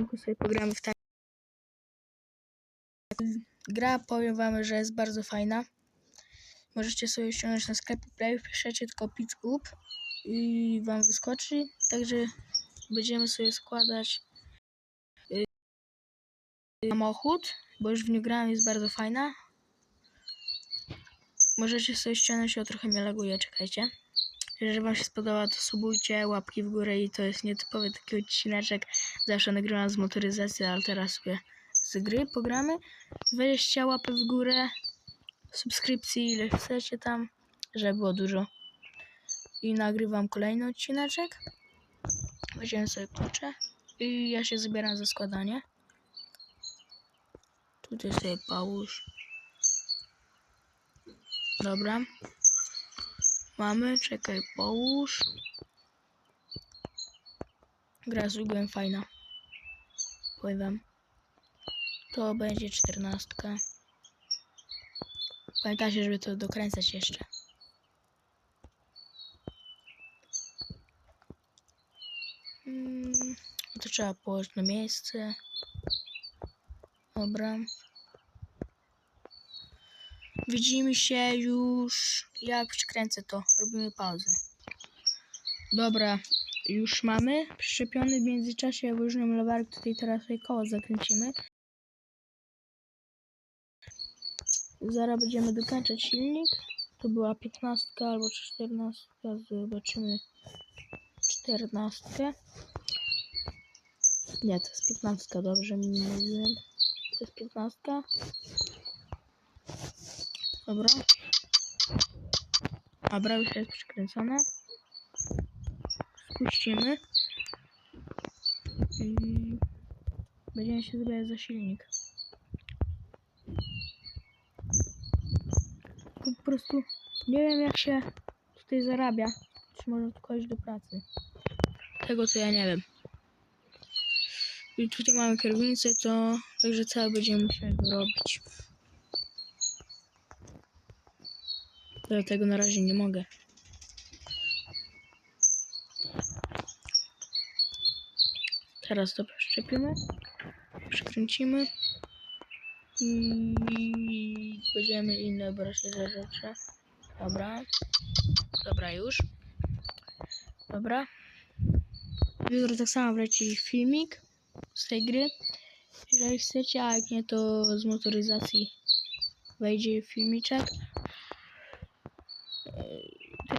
odcinku sobie pogramy w tak. Gra, powiem wam, że jest bardzo fajna. Możecie sobie ściągnąć na sklepie Play, wpiszecie tylko PizUp i wam wyskoczy. Także będziemy sobie składać y, samochód, bo już w nią grałem, jest bardzo fajna. Możecie sobie ściągnąć, o trochę mnie laguje, czekajcie. Jeżeli wam się spodoba, to subujcie, łapki w górę i to jest nietypowy taki odcineczek. Zawsze nagrywam z motoryzacji, ale teraz sobie z gry pogramy. 20 łapy w górę, subskrypcji ile chcecie tam, żeby było dużo. I nagrywam kolejny odcineczek. Weźmiemy sobie klucze i ja się zbieram za składanie. Tutaj sobie połóż. Dobra. Mamy, czekaj, połóż. Gra z ugłem fajna. Powiem wam. To będzie czternastka. Pamiętajcie, żeby to dokręcać jeszcze. Mm, to trzeba położyć na miejsce. Dobra. Widzimy się już jak przykręcę to. Robimy pauzę. Dobra, już mamy. Przyczepiony w międzyczasie wyróżniam lewarek. Tutaj teraz sobie koło zakręcimy. Zaraz będziemy dokończać silnik. To była 15 albo 14. Zobaczymy 14. Nie, to jest 15, dobrze mi mówiłem. To jest 15. Dobra. Dobra, już jest przykręcone. Spuścimy. I będziemy się zabierać za silnik. Po prostu nie wiem jak się tutaj zarabia. Czy można tylko iść do pracy. Tego to ja nie wiem. I tutaj mamy kierownicę, to także całe będziemy musieli robić. Dlatego na razie nie mogę. Teraz to przeszczepimy, przykręcimy i będziemy inne brać za rzeczy. Dobra. Dobra już. Dobra. Jutro tak samo wleci filmik z tej gry. Jeżeli chcecie, a jak nie, to z motoryzacji wejdzie filmiczek.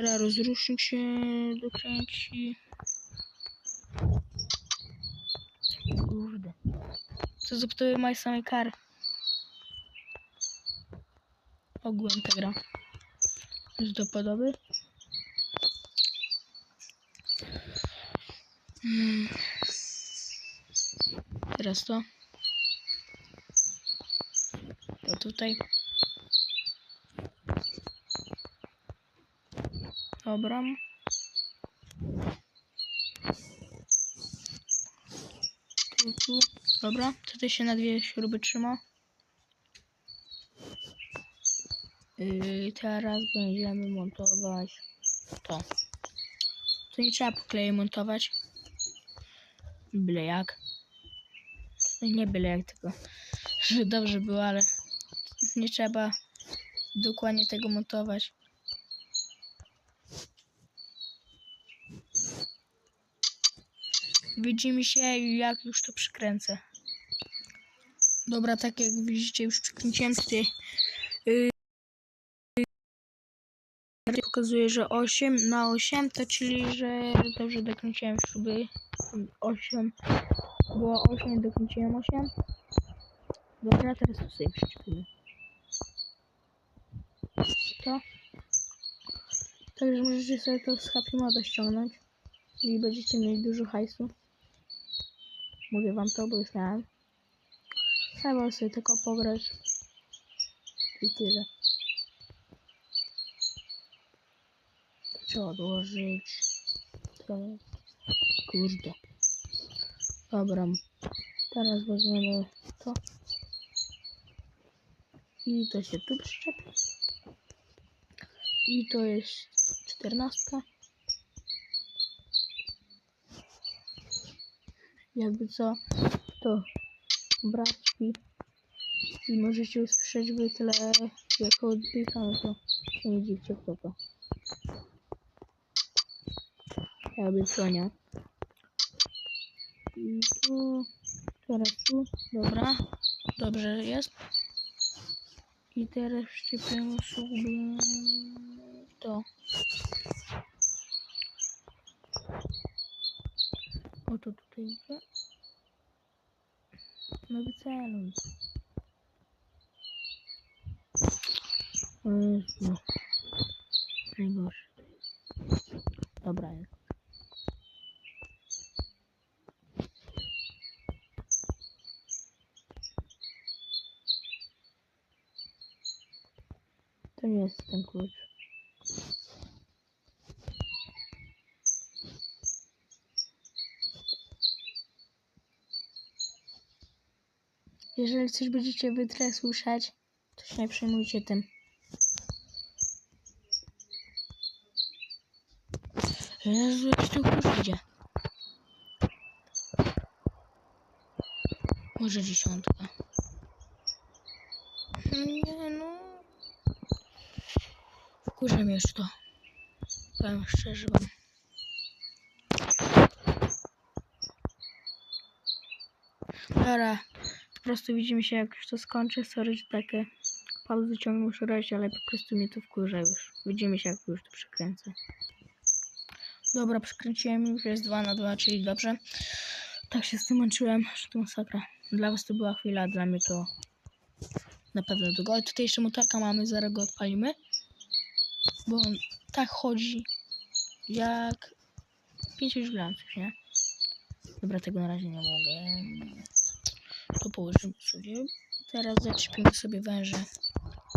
Teraz rozrusznik się dokręci. Kurde. Co zepsuły moje same kary. Ogółem ta gra. Jest do podoby. Hmm. Teraz to. To tutaj. Dobra. Tu, tu. Dobra, tutaj się na dwie śruby trzyma. Yy, teraz będziemy montować to. Tu nie trzeba po montować. Byle jak. Nie byle jak, tylko żeby dobrze było, ale nie trzeba dokładnie tego montować. Widzimy się jak już to przykręcę. Dobra, tak jak widzicie już przykręciłem tutaj. Yy, pokazuje, że 8 na 8 to czyli, że dobrze dokręciłem śruby 8 było 8, dokręciłem 8 dobra, teraz sobie przyczepimy to także możecie sobie to z Happy Moda ściągnąć i będziecie mieli dużo hajsu mówię wam to, bo już miałem trzeba sobie tylko pograć i tyle. Trzeba odłożyć? To kurde. Dobra. Teraz weźmiemy to. I to się tu przyczepi. I to jest czternastka jakby co to braczki i możecie usłyszeć w tyle jako oddycha, no to nie kto to. Jakby Sonia. I tu, teraz tu, dobra, dobrze jest. I teraz szczypiemy sobie to. Oto tutaj idzie. No wyceluj. O Jezu. Najgorsze to. Dobra jest. To nie jest ten klucz. Jeżeli coś będziecie w tle słyszeć, to się nie przejmujcie tym. Jezu, jak klucz idzie. Może dziesiątka. Nie no. Wkurza mnie już to. Powiem szczerze wam. Dobra, po prostu widzimy się jak już to skończę. Sorry, że takie pauzy ciągle muszę robić, ale po prostu mnie to wkurza już. Widzimy się jak już to przekręcę. Dobra, przekręciłem już jest 2 na 2, czyli dobrze. Tak się z tym męczyłem, że to masakra. Dla was to była chwila, dla mnie to na pewno długo. Ale tutaj jeszcze motorka mamy, zaraz go odpalimy. Bo on tak chodzi jak 5 już nie? Dobra, tego na razie nie mogę. To położymy sobie. Teraz zaczepimy sobie węże.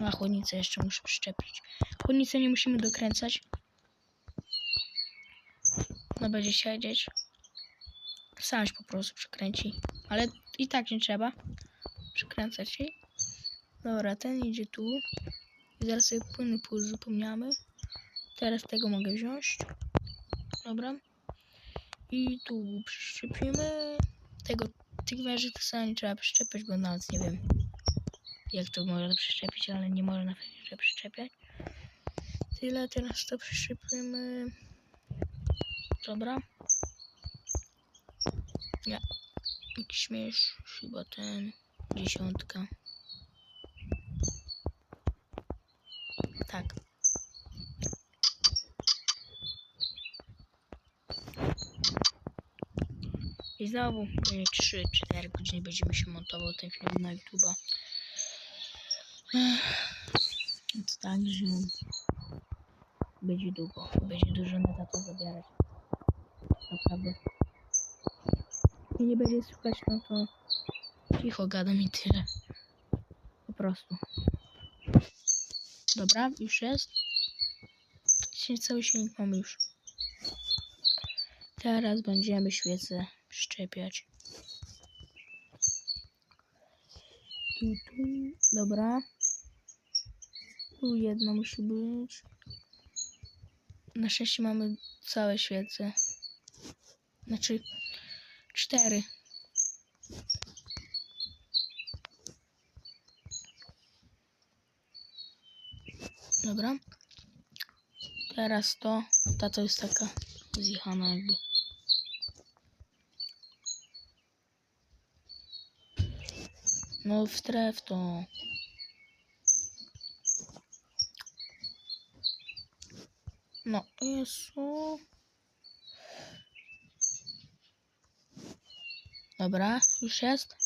A chłodnicę jeszcze muszę przyczepić. Chłodnicę nie musimy dokręcać. No będzie siedzieć. Sam się po prostu przekręci. Ale i tak nie trzeba przekręcać jej. Dobra, ten idzie tu. I zaraz sobie płyny zapomniamy. Teraz tego mogę wziąć. Dobra. I tu przyczepimy. Tego, tych węży to sobie nie trzeba przyczepić, bo nawet nie wiem jak to można przyczepić, ale nie można na że przyczepiać. Tyle, teraz to przyczepimy. Dobra. Nie. Jakiś śmiesz, chyba ten. Dziesiątka. Tak. I znowu pewnie 3-4 godziny będziemy się montował ten film na YouTube'a. Więc tak, że będzie długo. Będzie dużo na to zabierać. Naprawdę. I nie będzie słuchać, no to cicho gadam i tyle. Po prostu. Dobra, już jest. Cały silnik mamy już. Teraz będziemy świecę szczepiać. Tu, tu. Dobra. Tu jedna musi być. Na szczęście mamy całe świece. Znaczy cztery. Dobra. Teraz to. Ta to jest taka zjechana jakby. No w tref to. No, Jezu. Dobra, już jest.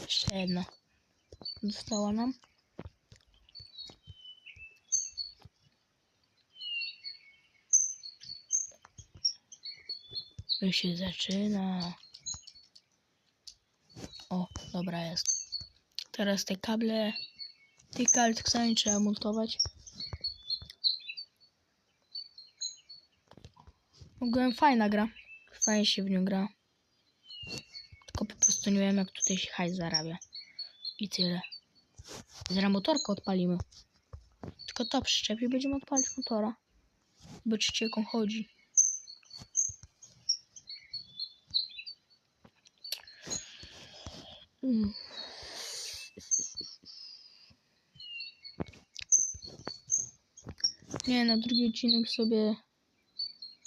Jeszcze jedna. Została nam. Już się zaczyna. Dobra jest. Teraz te kable. Tych kabel tak trzeba montować. Ogółem fajna gra. Fajnie się w nią gra. Tylko po prostu nie wiem jak tutaj się hajs zarabia. I tyle. Zaraz motorkę odpalimy. Tylko to przyczepi będziemy odpalić motora. Zobaczycie jak on chodzi. Nie, na drugi odcinek sobie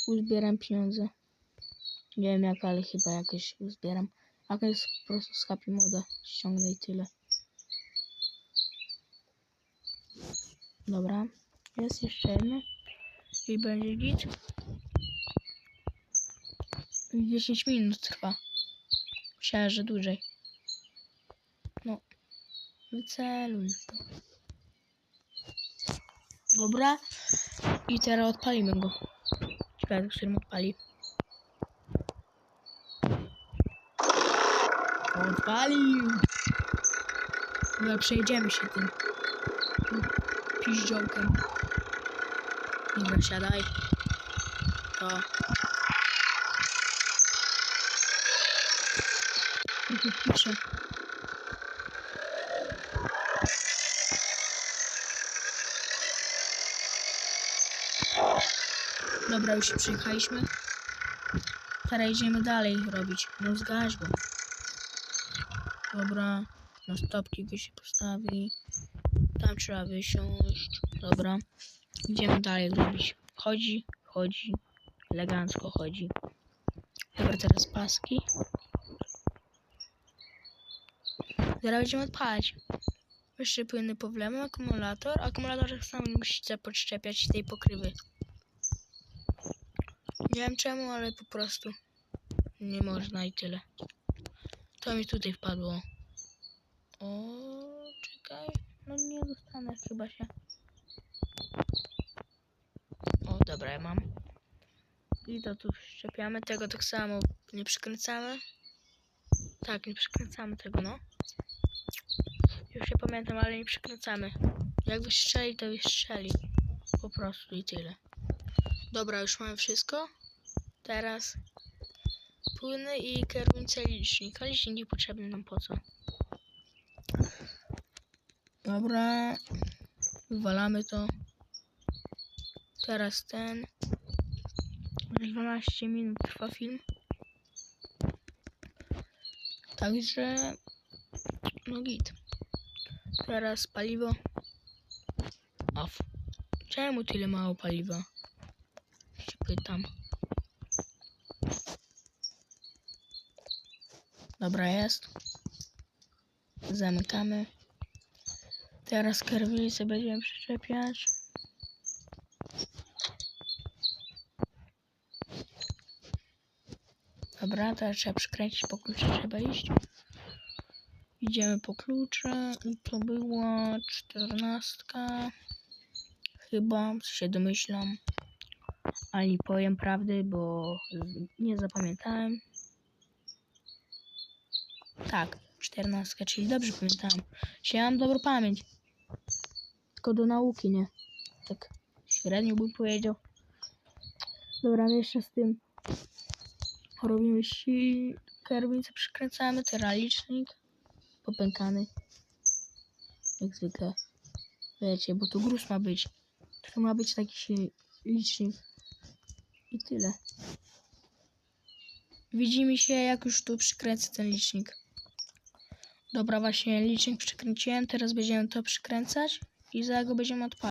uzbieram pieniądze. Nie wiem jak, ale chyba jakieś uzbieram. A to jest po prostu z Happy Moda. Ściągnę i tyle. Dobra. Jest jeszcze jedno. I będzie git. 10 minut trwa. Myślałem, że dłużej. No. Wyceluj to. Dobra. I teraz odpalimy go. Ciekawe, którym odpali. Odpalił! Dobra, przejdziemy się tym. piździołkiem. Dobra, siadaj. To. Tu Dobra, już się przejechaliśmy. Teraz idziemy dalej robić. No zgaś go. Dobra, na stopki go się postawi. Tam trzeba wysiąść. Dobra. Idziemy dalej robić. Chodzi, chodzi. Elegancko chodzi. Dobra, teraz paski. Zaraz będziemy odpalać. Jeszcze płynny problemy. Akumulator. Akumulator tak nie musicie podczepiać tej pokrywy. Nie wiem czemu, ale po prostu nie można i tyle. To mi tutaj wpadło. O, czekaj. No nie dostanę chyba się. O, dobra, ja mam. I to tu szczepiamy. Tego tak samo nie przykręcamy. Tak, nie przykręcamy tego, no. Już nie pamiętam, ale nie przykręcamy. Jak wystrzeli, to wystrzeli. Po prostu i tyle. Dobra, już mamy wszystko. Teraz płyny i kierownica licznika. Licznik niepotrzebny nam po co. Dobra. Wywalamy to. Teraz ten. Już 12 minut trwa film. Także no git. Teraz paliwo. A f- czemu tyle mało paliwa? Się pytam. Dobra jest. Zamykamy. Teraz kierownicę będziemy przyczepiać. Dobra, teraz trzeba przykręcić po klucze, trzeba iść. Idziemy po klucze i to była czternastka. Chyba się domyślam. Ale nie powiem prawdy, bo nie zapamiętałem. Tak, czternastka, czyli dobrze pamiętałem. Czyli ja mam dobrą pamięć. Tylko do nauki, nie? Tak średnio bym powiedział. Dobra, jeszcze z tym robimy kierownicę przykręcamy, teraz licznik popękany. Jak zwykle. Wiecie, bo tu gruz ma być. To ma być taki licznik. I tyle. Widzimy się, jak już tu przykręcę ten licznik. Dobra, właśnie licznik przykręciłem, teraz będziemy to przykręcać i za go będziemy odpalać.